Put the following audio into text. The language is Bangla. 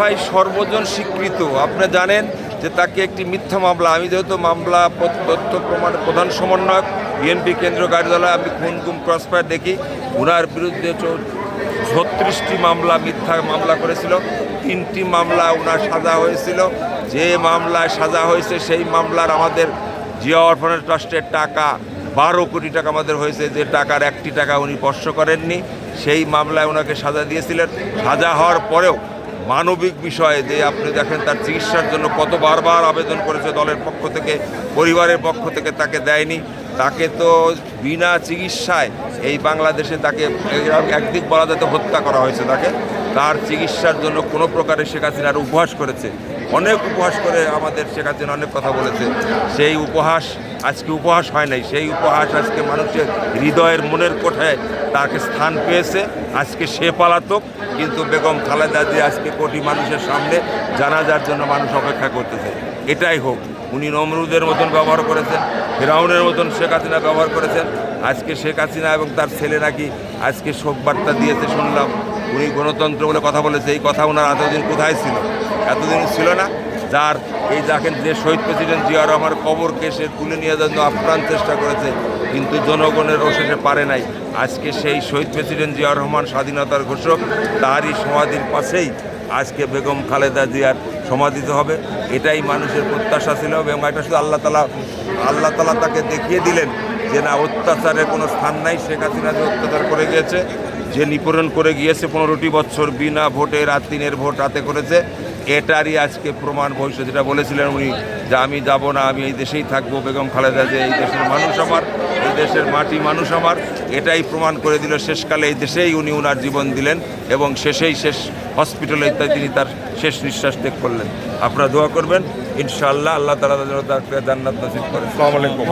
ভাই সর্বজন স্বীকৃত। আপনি জানেন যে তাকে একটি মিথ্যা মামলা, আমি যেহেতু মামলা তথ্য প্রমাণ প্রধান সমন্বয়ক, বিএনপি কেন্দ্রীয় কার্যালয়ে আমি খুন গুম ক্রসফায়ার দেখি। ওনার বিরুদ্ধে ছত্রিশটি মামলা মিথ্যা মামলা করেছিল। তিনটি মামলা ওনার সাজা হয়েছিল। যে মামলায় সাজা হয়েছে, সেই মামলার আমাদের জিয়া অরফানেজ ট্রাস্টের টাকা বারো কোটি টাকা আমাদের হয়েছে। যে টাকার একটি টাকা উনি স্পর্শ করেননি, সেই মামলায় ওনাকে সাজা দিয়েছিলেন। সাজা হওয়ার পরেও মানবিক বিষয়ে যে আপনি দেখেন তার চিকিৎসার জন্য কত বারবার আবেদন করেছে দলের পক্ষ থেকে, পরিবারের পক্ষ থেকে তাকে দেয়নি। তাকে তো বিনা চিকিৎসায় এই বাংলাদেশে তাকে একদিক বলা যাতে হত্যা করা হয়েছে তাকে। তার চিকিৎসার জন্য কোনো প্রকারে শেখ হাসিনার উপহাস করেছে। অনেক উপহাস করে আমাদের শেখ হাসিনা অনেক কথা বলেছে। সেই উপহাস আজকে উপহাস হয় নাই। সেই উপহাস আজকে মানুষের হৃদয়ের মনের কোঠায় তাকে স্থান পেয়েছে। আজকে সে পালাতক, কিন্তু বেগম খালেদা জিয়া আজকে কোটি মানুষের সামনে জানাজার জন্য মানুষ অপেক্ষা করতেছে। এটাই হোক, উনি নমরুদের মতন ব্যবহার করেছেন, ফেরাউনের মতন শেখ হাসিনা ব্যবহার করেছেন। আজকে শেখ হাসিনা এবং তার ছেলে নাকি আজকে শোক বার্তা দিয়েছে শুনলাম। উনি গণতন্ত্র বলে কথা বলেছে, এই কথা ওনার এতদিন কোথায় ছিল? এতদিন ছিল না। যার এই দেখেন যে শহীদ প্রেসিডেন্ট জিয়া রহমান কবর কেসে তুলে নিয়ে জন্য আপ্রাণ চেষ্টা করেছে, কিন্তু জনগণের অশেষে পারে নাই। আজকে সেই শহীদ প্রেসিডেন্ট জিয়া রহমান স্বাধীনতার ঘোষক, তারই সমাধির পাশেই আজকে বেগম খালেদা জিয়ার সমাধিত হবে। এটাই মানুষের প্রত্যাশা ছিল এবং এটা শুধু আল্লাহ তালা আল্লাহ তালা তাকে দেখিয়ে দিলেন যে না, অত্যাচারের কোনো স্থান নাই। শেখ হাসিনা যে অত্যাচার করে গিয়েছে, যে নিপূরণ করে গিয়েছে পনেরোটি বছর বিনা ভোটে, রাত দিনের ভোট রাতে করেছে এটারই আজকে প্রমাণ ভবিষ্যৎ যেটা বলেছিলেন উনি যে আমি যাব না আমি এই দেশেই থাকব বেগম খালেদা যে এই দেশের মানুষ আমার এই দেশের মাটি মানুষ আমার এটাই প্রমাণ করে দিল শেষকালে এই দেশেই উনি ওনার জীবন দিলেন এবং শেষেই শেষ হসপিটালে তিনি তার শেষ নিঃশ্বাস ত্যাগ করলেন। আপনারা দোয়া করবেন ইনশাআল্লাহ আল্লাহ তালা যেন জান্নাত নসিব করে। আসসালামু আলাইকুম।